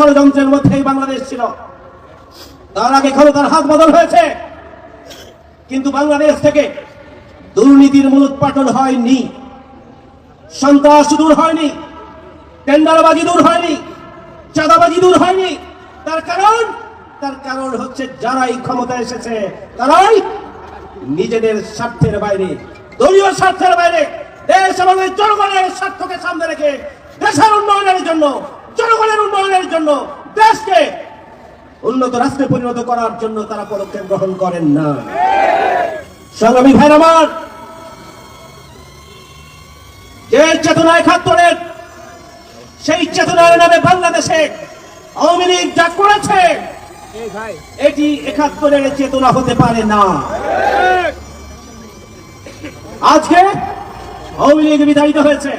ষড়যন্ত্রের মধ্যেই বাংলাদেশ ছিল। তার আগে ক্ষমতার হাত বদল হয়েছে। কিন্তু বাংলাদেশ থেকে দুর্নীতির মূলোৎপাটন হয়নি। সন্ত্রাস দূর হয়নি। টেন্ডারবাজি দূর হয়নি। চাঁদাবাজি দূর হয়নি। তার কারণ তার কারণ হচ্ছে যারাই ক্ষমতা এসেছে, তারাই নিজেদের স্বার্থের বাইরে, দলীয় স্বার্থের বাইরে, দেশ এবং জনগণের স্বার্থকে সামনে রেখে দেশের উন্নয়নের জন্য জনগণের উন্নয়নের জন্য দেশকে উন্নত রাষ্ট্রে পরিণত করার জন্য তারা পদক্ষেপ গ্রহণ করেন না। সংগ্রামী ভাইর আমার, যে চেতনা একাত্তরের সেই চেতনার নামে বাংলাদেশে আওয়ামী লীগ যা করেছে, এটি একাত্তরের চেতনা হতে পারে না। আজকে আওয়ামী লীগ বিধায়িত হয়েছে।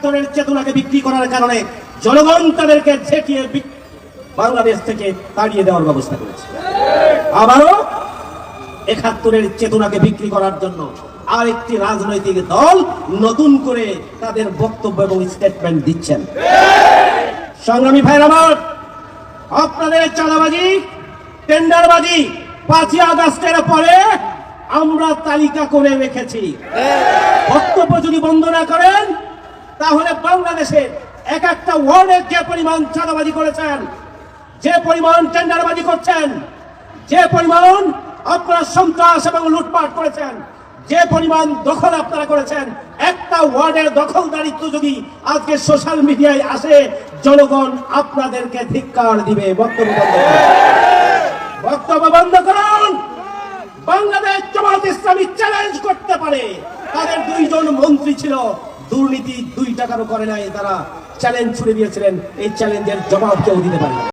একাত্তরের চেতনাকে বিক্রি করার কারণে জনগণ তাদেরকে ঝেঁকিয়ে বাংলাদেশ থেকে তাড়িয়ে দেওয়ার ব্যবস্থা করেছে। আবারও একাত্তরের চেতনাকে বিক্রি করার জন্য আরেকটি রাজনৈতিক দল নতুন করে তাদের বক্তব্য এবং স্টেটমেন্ট দিচ্ছেন। সংগ্রামী ভাইর আমার, আপনাদের চাঁদাবাজি, টেন্ডারবাজি পাঁচই আগস্টের পরে আমরা তালিকা করে রেখেছি। বক্তব্য যদি বন্ধ না করেন তাহলে বাংলাদেশে এক একটা ওয়ার্ডের যে পরিমাণ চাঁদাবাজি করেছেন, যে পরিমাণ টেন্ডারবাজি করছেন, যে পরিমাণ আপনারা সন্ত্রাস এবং লুটপাট করেছেন, যে পরিমাণ দখল আপনারা করেছেন, একটা ওয়ার্ডের দখলদারিত্ব যদি আজকে সোশ্যাল মিডিয়ায় আসে, জনগণ আপনাদেরকে ধিক্কার দিবে। বক্তব্য। বক্তব্য বন্ধ করুন। বাংলাদেশ জামাত ইসলামী চ্যালেঞ্জ করতে পারে। তাদের দুইজন মন্ত্রী ছিল দুর্নীতি দুই টাকারও করে নাই, তারা চ্যালেঞ্জ ছুড়ে দিয়েছিলেন এই চ্যালেঞ্জের জবাব কেউ দিতে পারে।